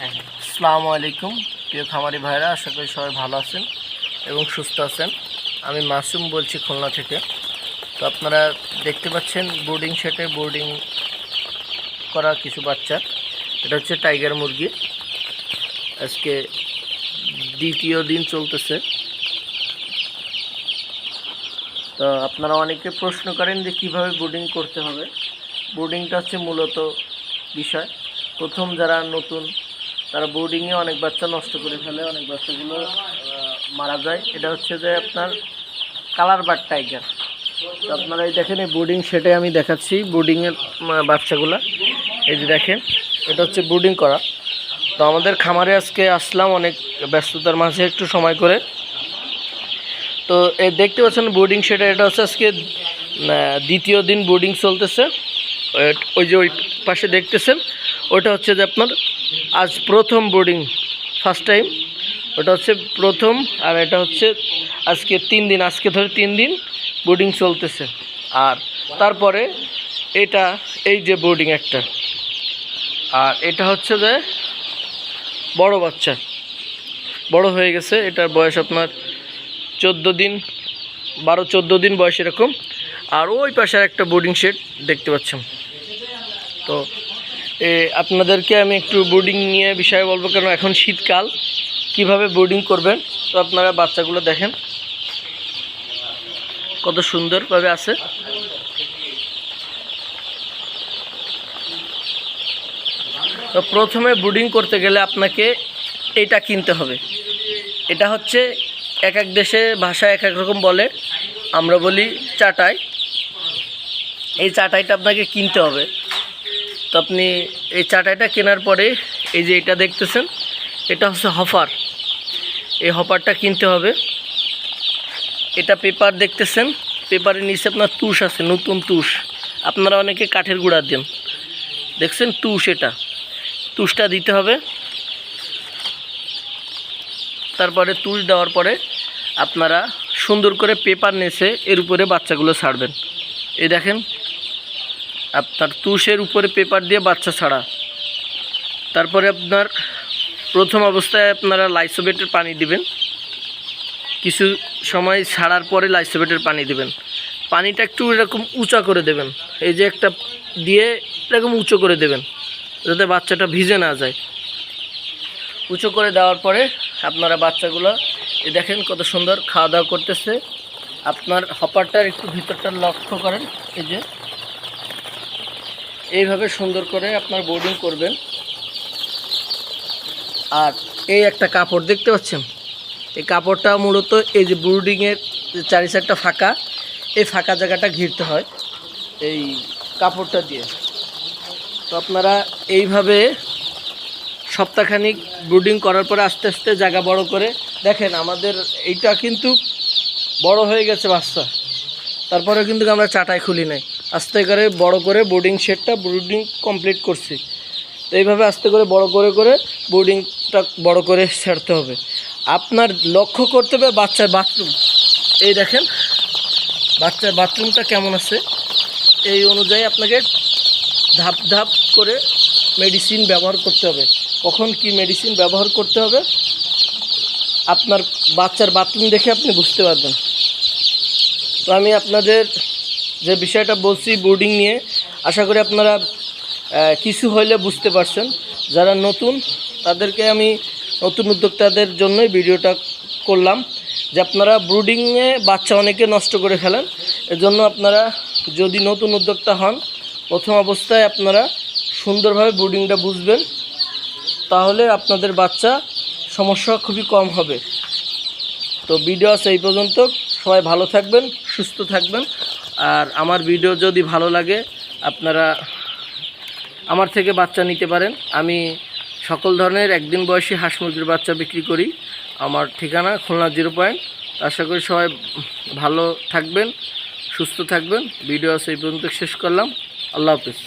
হ্যাঁ আসসালামু আলাইকুম, প্রিয় খামারি ভাইরা, আশা করি সবাই ভালো আছেন এবং সুস্থ আছেন। আমি মাসুম বলছি খুলনা থেকে। তো আপনারা দেখতে পাচ্ছেন বোর্ডিং সেটে বোর্ডিং করা কিছু বাচ্চা। এটা হচ্ছে টাইগার মুরগি। আজকে দ্বিতীয় দিন চলতেছে। তো আপনারা অনেকে প্রশ্ন করেন যে কীভাবে বোর্ডিং করতে হবে। বোর্ডিংটা হচ্ছে মূলত বিষয়। প্রথম যারা নতুন তারা বোর্ডিংয়ে অনেক বাচ্চা নষ্ট করে ফেলে, অনেক বাচ্চাগুলো মারা যায়। এটা হচ্ছে যে আপনার কালার বাট টাইগার। তো আপনারা এই দেখেন, এই বোর্ডিং সেটে আমি দেখাচ্ছি বোর্ডিংয়ের বাচ্চাগুলো। এই যে দেখেন, এটা হচ্ছে বোর্ডিং করা। তো আমাদের খামারে আজকে আসলাম অনেক ব্যস্ততার মাঝে, একটু সময় করে। তো এই দেখতে পাচ্ছেন বোর্ডিং সেটে, এটা হচ্ছে আজকে দ্বিতীয় দিন বোর্ডিং চলতেছে। ওই যে ওই পাশে দেখতেছেন ওটা হচ্ছে যে আপনার আজ প্রথম বোর্ডিং ফার্স্ট টাইম ওটা হচ্ছে প্রথম আর এটা হচ্ছে আজকে তিন দিন, আজকে ধরে তিন দিন বোর্ডিং চলতেছে। আর তারপরে এটা, এই যে বোর্ডিং একটা। আর এটা হচ্ছে যে বড় বাচ্চা। বড় হয়ে গেছে, এটার বয়স আপনার চোদ্দ দিন, বারো, চোদ্দ দিন বয়স এরকম। আর ওই পাশে একটা বোর্ডিং শেড দেখতে পাচ্ছেন। তো আপনাদেরকে আমি একটু বোর্ডিং নিয়ে বিষয়ে বলব, কেন এখন শীতকাল? কীভাবে বোর্ডিং করবেন? তো আপনারা বাচ্চাগুলো দেখেন। কত সুন্দরভাবে আছে। তো প্রথমে বোর্ডিং করতে গেলে আপনাকে এটা কিনতে হবে। এটা হচ্ছে এক এক দেশে ভাষা এক এক রকম বলে। আমরা বলি চাটাই। এই চাটাইটা আপনাকে কিনতে হবে। তো আপনি এই চাটাইটা কেনার পরে এই যে এটা দেখতেছেন, এটা হচ্ছে হফার। এই হপারটা কিনতে হবে। এটা পেপার দেখতেছেন, পেপারের নিচে আপনার তুষ আছে, নতুন তুষ। আপনারা অনেকে কাঠের গুঁড়া দেন। দেখছেন তুষ এটা। তুষটা দিতে হবে। তারপরে তুষ দেওয়ার পরে আপনারা সুন্দর করে পেপার নেছে এর উপরে বাচ্চাগুলো ছাড়বেন। এই দেখেন আপনার তুষের উপরে পেপার দিয়ে বাচ্চা ছাড়া। তারপরে আপনার প্রথম অবস্থায় আপনারা লাইসোবেটের পানি দিবেন। কিছু সময় ছাড়ার পরে লাইসোবেটের পানি দিবেন। পানিটা একটু এরকম উঁচা করে দেবেন। এই যে একটা দিয়ে এরকম উঁচু করে দেবেন, যাতে বাচ্চাটা ভিজে না যায়। উঁচু করে দেওয়ার পরে আপনারা বাচ্চাগুলো দেখেন কত সুন্দর খাওয়া দাওয়া করতেছে। আপনার হপারটার একটু ভিতরটা লক্ষ্য করেন, এই যে। এইভাবে সুন্দর করে আপনার বোর্ডিং করবেন। আর এই একটা কাপড় দেখতে পাচ্ছেন? এই কাপড়টা মূলত এই যে বোর্ডিংয়ের যে চারি চারটা ফাঁকা, এই ফাঁকা জায়গাটা ঘিরতে হয় এই কাপড়টা দিয়ে। তো আপনারা এইভাবে সপ্তাহখানিক ব্রুডিং করার পরে আস্তে আস্তে জায়গা বড় করে দেখেন, আমাদের এইটা কিন্তু বড় হয়ে গেছে বাচ্চা। তারপরে কিন্তু আমরা চাটাই খুলি নাই। আস্তে করে বড় করে বোর্ডিং শেডটা ব্রুডিং কমপ্লিট করছি। তো এইভাবে আস্তে করে বড় করে করে বোর্ডিংটা বড় করে ছাড়তে হবে। আপনার লক্ষ্য করতে হবে বাচ্চার বাথরুম এই দেখেন, বাচ্চার বাথরুমটা কেমন আছে? এই অনুযায়ী আপনাকে ধাপ ধাপ করে মেডিসিন ব্যবহার করতে হবে। কখন কি মেডিসিন ব্যবহার করতে হবে? আপনার বাচ্চার বাথরুম দেখে আপনি বুঝতে পারবেন। তো আমি আপনাদের যে বিষয়টা বলছি বোর্ডিং নিয়ে, আশা করি আপনারা কিছু হইলে বুঝতে পারছেন। যারা নতুন, তাদেরকে আমি নতুন উদ্যোক্তাদের জন্যই ভিডিওটা করলাম, যে আপনারা ব্রুডিংয়ে বাচ্চা অনেকে নষ্ট করে ফেলেন। এজন্য আপনারা যদি নতুন উদ্যোক্তা হন, প্রথম অবস্থায় আপনারা সুন্দরভাবে ব্রুডিংটা বুঝবেন। তাহলে আপনাদের বাচ্চা সমস্যা খুবই কম হবে। তো ভিডিও আছে এই পর্যন্ত। সবাই ভালো থাকবেন, সুস্থ থাকবেন। আর আমার ভিডিও যদি ভালো লাগে, আপনারা আমার থেকে বাচ্চা নিতে পারেন। আমি সকল ধরনের একদিন বয়সী হাঁস মুরগির বাচ্চা বিক্রি করি। আমার ঠিকানা খুলনা জিরো পয়েন্ট। আশা করি সবাই ভালো থাকবেন, সুস্থ থাকবেন। ভিডিও আছে এই পর্যন্ত শেষ করলাম। আল্লাহ হাফিজ।